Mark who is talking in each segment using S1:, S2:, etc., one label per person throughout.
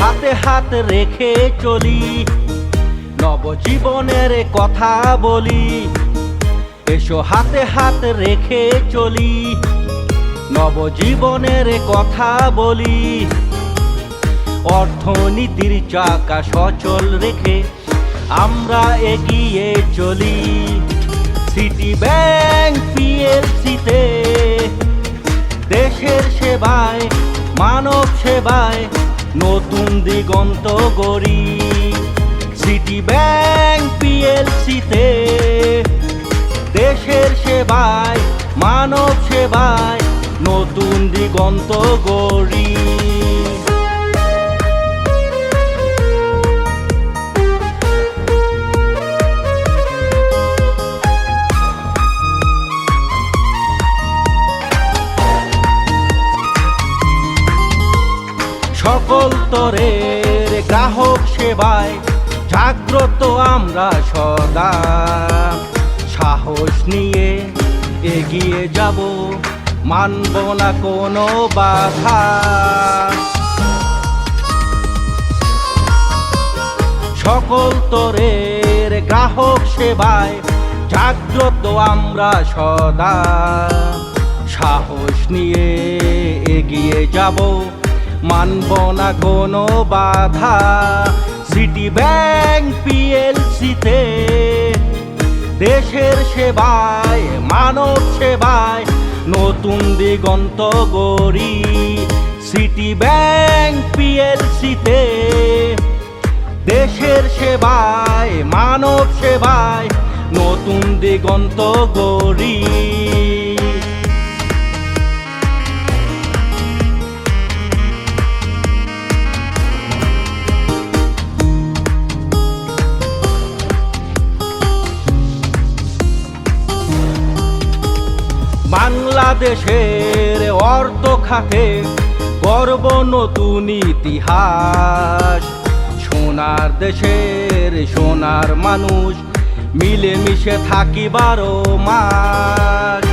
S1: হাতে হাত রেখে চলি, নবজীবনের কথা বলি। এসো হাতে হাত রেখে চলি, নবজীবনের কথা বলি। অর্থনীতির চাকা সচল রেখে আমরা এগিয়ে চলি। সিটি ব্যাংক পিএলসিতে দেশের সেবায়, মানব সেবায় নতুন দিগন্ত গড়ি। সিটি ব্যাংক পিএলসিতে দেশের সেবায়, মানব সেবায় নতুন দিগন্ত গড়ি। সকল তরের গ্রাহক সেবায় জাগ্রত আমরা সদা। সাহস নিয়ে এগিয়ে যাব, মানব না কোনো বাধা। সকল তরের গ্রাহক সেবায় জাগ্রত আমরা সদা। সাহস নিয়ে এগিয়ে যাব মানব না কোনো বাধা। সিটি ব্যাংক পিএলসিতে দেশের সেবায়, মানব সেবায় নতুন দিগন্ত গড়ি। সিটি ব্যাংক পিএলসিতে দেশের সেবায়, মানব সেবায় নতুন দিগন্ত গড়ি। বাংলাদেশের অর্থ খাতে গর্ব নতুন ইতিহাস। সোনার দেশের সোনার মানুষ, মিলেমিশে থাকি বারো মাস।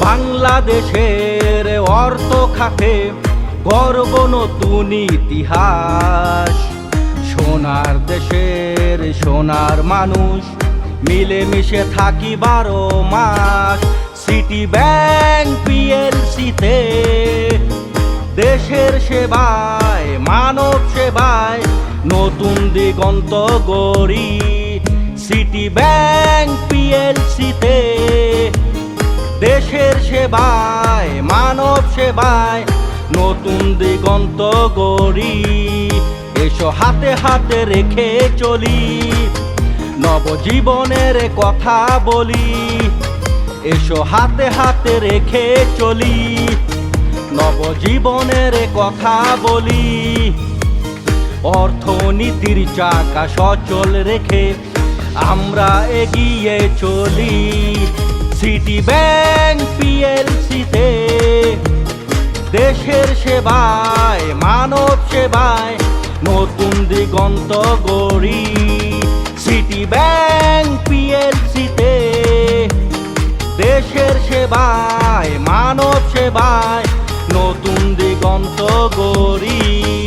S1: বাংলাদেশের অর্থ খাতে গর্ব নতুন ইতিহাস। সোনার দেশের সোনার মানুষ মিলেমিশে থাকি বারো মাস। সিটি ব্যাংক পিএলসিতে দেশের সেবায়, মানব সেবায় নতুন দিগন্ত গড়ি। সিটি ব্যাংক পিএলসিতে দেশের সেবায়, মানব সেবায় নতুন দিগন্ত গড়ি। এসো হাতে হাতে রেখে চলি। নবজীবনের কথা বলি, এসো হাতে হাতে রেখে চলি। নবজীবনের কথা বলি, অর্থনীতির চাকা সচল রেখে আমরা এগিয়ে চলি। সিটি ব্যাংক পিএলসিতে দেশের সেবায়, মানব সেবায় নতুন দিগন্ত গড়ি। ব্যাংক পিএলসিতে। দেশের সেবায় মানব সেবায় নতুন দিগন্ত গড়ি।